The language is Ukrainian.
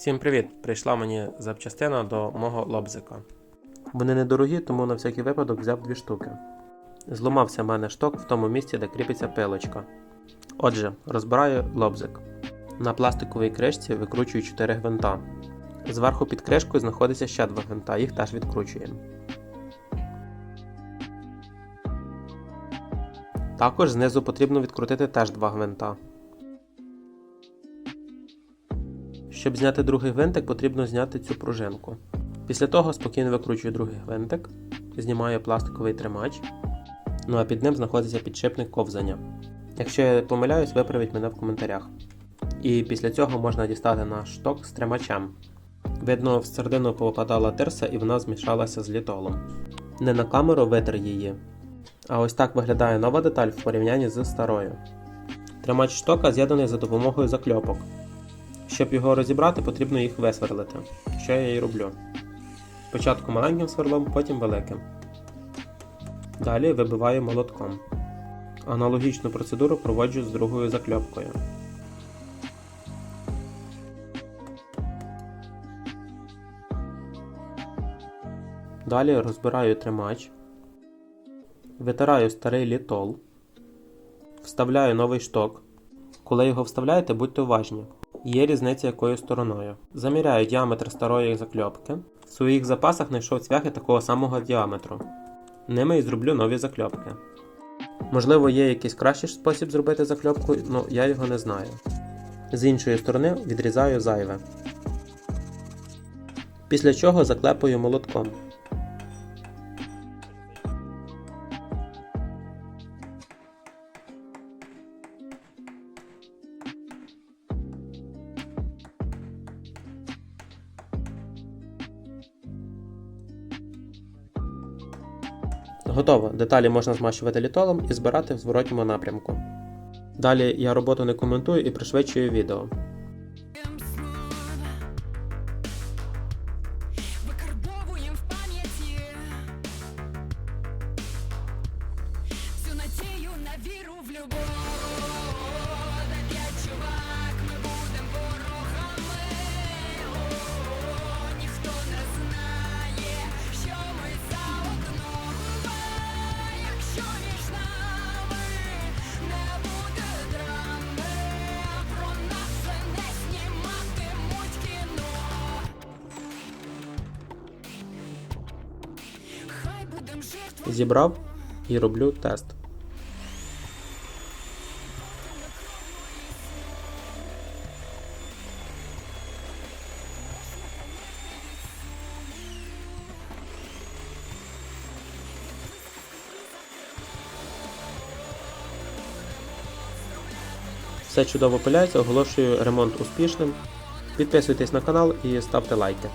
Всім привіт! Прийшла мені запчастина до мого лобзика. Вони недорогі, тому на всякий випадок взяв дві штуки. Зламався в мене шток в тому місці, де кріпиться пилочка. Отже, розбираю лобзик. На пластиковій кришці викручую 4 гвинта. Зверху під кришкою знаходиться ще два гвинта, їх теж відкручуємо. Також знизу потрібно відкрутити теж два гвинта. Щоб зняти другий гвинтик, потрібно зняти цю пружинку. Після того спокійно викручую другий гвинтик, знімаю пластиковий тримач, ну а під ним знаходиться підшипник ковзання. Якщо я помиляюсь, виправіть мене в коментарях. І після цього можна дістати наш шток з тримачем. Видно, в середину попадала тирса і вона змішалася з літолом. Не на камеру витер її. А ось так виглядає нова деталь в порівнянні з старою. Тримач штока з'єднаний за допомогою закльопок. Щоб його розібрати, потрібно їх висверлити, що я і роблю. Спочатку маленьким сверлом, потім великим. Далі вибиваю молотком. Аналогічну процедуру проводжу з другою закльопкою. Далі розбираю тримач, витираю старий літол, вставляю новий шток. Коли його вставляєте, будьте уважні. Є різниця якою стороною. Заміряю діаметр старої закльопки. В своїх запасах знайшов цвяхи такого самого діаметру. Ними і зроблю нові закльопки. Можливо, є якийсь кращий спосіб зробити закльопку, але я його не знаю. З іншої сторони відрізаю зайве. Після чого заклепую молотком. Готово. Деталі можна змащувати літолом і збирати в зворотньому напрямку. Далі я роботу не коментую і пришвидшую відео. Віру в любов. Зібрав і роблю тест. Все чудово пиляється, оголошую ремонт успішним. Підписуйтесь на канал і ставте лайки.